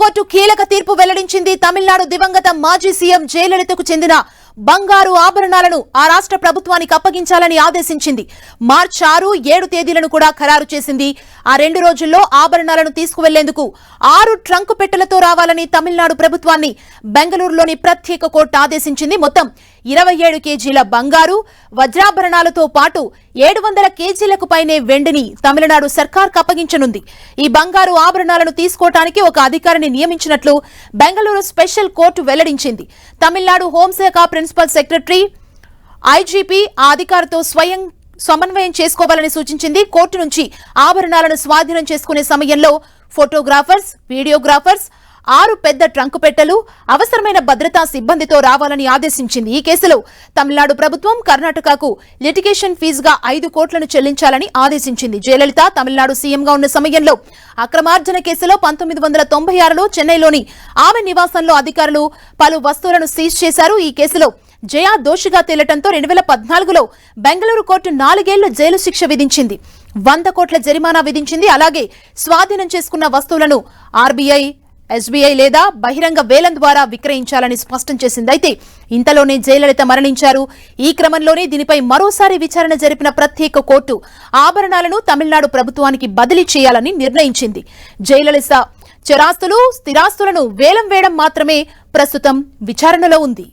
Court కీలక తీర్పు వెల్లడించింది తమిళనాడు దివంగత మాజీ సీఎం జయలలితకు చెందిన బంగారు ఆభరణాలను ఆ రాష్ట్ర ప్రభుత్వానికి అప్పగించాలని ఆదేశించింది. మార్చి ఆరు ఏడు తేదీలను కూడా ఖరారు చేసింది. ఆ రెండు రోజుల్లో ఆభరణాలను తీసుకువెళ్ళేందుకు ఆరు ట్రంకు పెట్టెలతో రావాలని తమిళనాడు ప్రభుత్వాన్ని బెంగళూరులోని ప్రత్యేక కోర్టు ఆదేశించింది. మొత్తం ఇరవై ఏడు కేజీల బంగారు వజ్రాభరణాలతో పాటు ఏడు వందల కేజీలకు పైనే వెండిని తమిళనాడు సర్కార్ అప్పగించనుంది ఈ బంగారు ఆభరణాలను తీసుకోవటానికి ఒక అధికారిని నియమించినట్లు బెంగళూరు స్పెషల్ కోర్టు వెల్లడించింది. తమిళనాడు హోంశాఖ ప్రిన్సిపల్ సెక్రటరీ ఐజీపీ ఆ అధికారితో స్వయం సమన్వయం చేసుకోవాలని సూచించింది. కోర్టు నుంచి ఆభరణాలను స్వాధీనం చేసుకునే సమయంలో ఫోటోగ్రాఫర్స్ వీడియోగ్రాఫర్స్ ఆరు పెద్ద ట్రంకు పెట్టెలు అవసరమైన భద్రతా సిబ్బందితో రావాలని ఆదేశించింది ఈ కేసులో. తమిళనాడు ప్రభుత్వం కర్ణాటకకు లిటిగేషన్ ఫీజుగా ఐదు కోట్లను చెల్లించాలని ఆదేశించింది. జయలలిత తమిళనాడు సీఎంగా ఉన్న సమయంలో అక్రమార్జన కేసులో పంతొమ్మిది వందల తొంభై ఆరులో చెన్నైలోని ఆమె నివాసంలో అధికారులు పలు వస్తువులను సీజ్ చేశారు. ఈ కేసులో జయా దోషిగా తేలటంతో రెండు వేల పద్నాలుగులో బెంగళూరు కోర్టు నాలుగేళ్ళు జైలు శిక్ష విధించింది. వంద కోట్ల జరిమానా విధించింది. అలాగే స్వాధీనం చేసుకున్న వస్తువులను ఆర్బీఐ ఎస్బీఐ లేదా బహిరంగ వేలం ద్వారా విక్రయించాలని స్పష్టం చేసింది. అయితే ఇంతలోనే జయలలిత మరణించారు. ఈ క్రమంలోనే దీనిపై మరోసారి విచారణ జరిపిన ప్రత్యేక కోర్టు ఆభరణాలను తమిళనాడు ప్రభుత్వానికి బదిలీ చేయాలని నిర్ణయించింది. జయలలిత చరాస్తులు స్థిరాస్తులను వేలం వేయడం మాత్రమే ప్రస్తుతం విచారణలో ఉంది.